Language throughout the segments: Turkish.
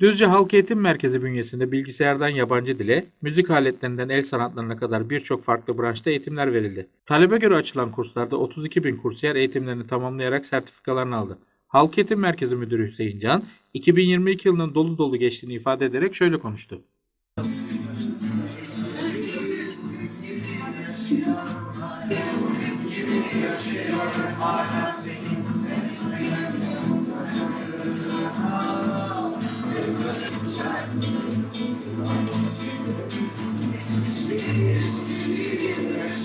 Düzce Halk Eğitim Merkezi bünyesinde bilgisayardan yabancı dile, müzik aletlerinden el sanatlarına kadar birçok farklı branşta eğitimler verildi. Talebe göre açılan kurslarda 32 bin kursiyer eğitimlerini tamamlayarak sertifikalarını aldı. Halk Eğitim Merkezi Müdürü Hüseyin Can, 2022 yılının dolu dolu geçtiğini ifade ederek şöyle konuştu.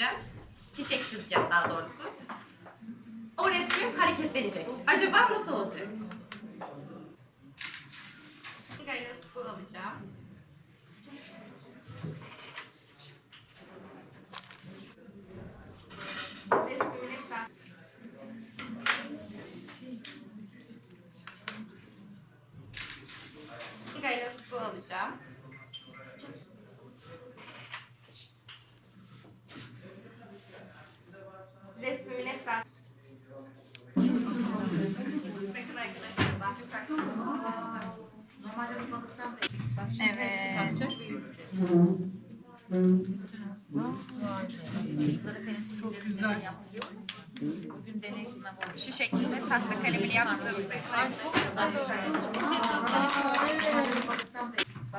çizeceğim. Çiçek çizeceğim daha doğrusu. O resmim hareketlenecek. Acaba nasıl olacak? Sigayla su alacağım. Sigayla su alacağım. Evet. Çok güzel. Bugün deney sınavı. Şu şekilde tahta kalemini yaptığımız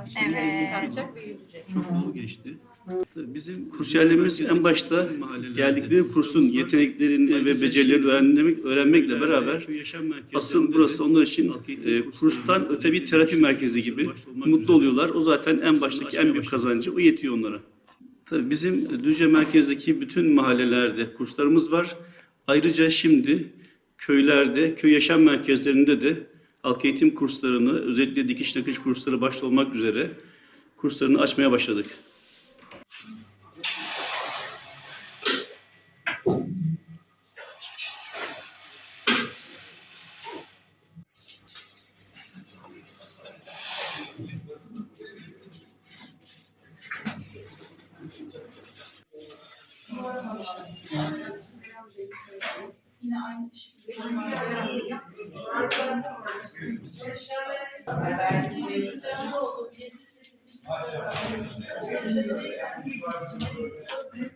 Evet. çıkaracak ve yüzecek. çok dolu geçti. Tabii Bizim kursiyerlerimiz en başta geldikleri kursun yeteneklerini ve becerilerini öğrenmek, öğrenmekle beraber asıl burası onlar için e, kurstan öte bir terapi merkezi gibi mutlu oluyorlar. O zaten en baştaki en büyük kazancı. O yetiyor onlara. Tabii bizim Düzce merkezdeki bütün mahallelerde kurslarımız var. Ayrıca şimdi köylerde, köy yaşam merkezlerinde de halk eğitim kurslarını, özellikle dikiş nakış kursları başta olmak üzere kurslarını açmaya başladık. Yine aynı şekilde Thank you.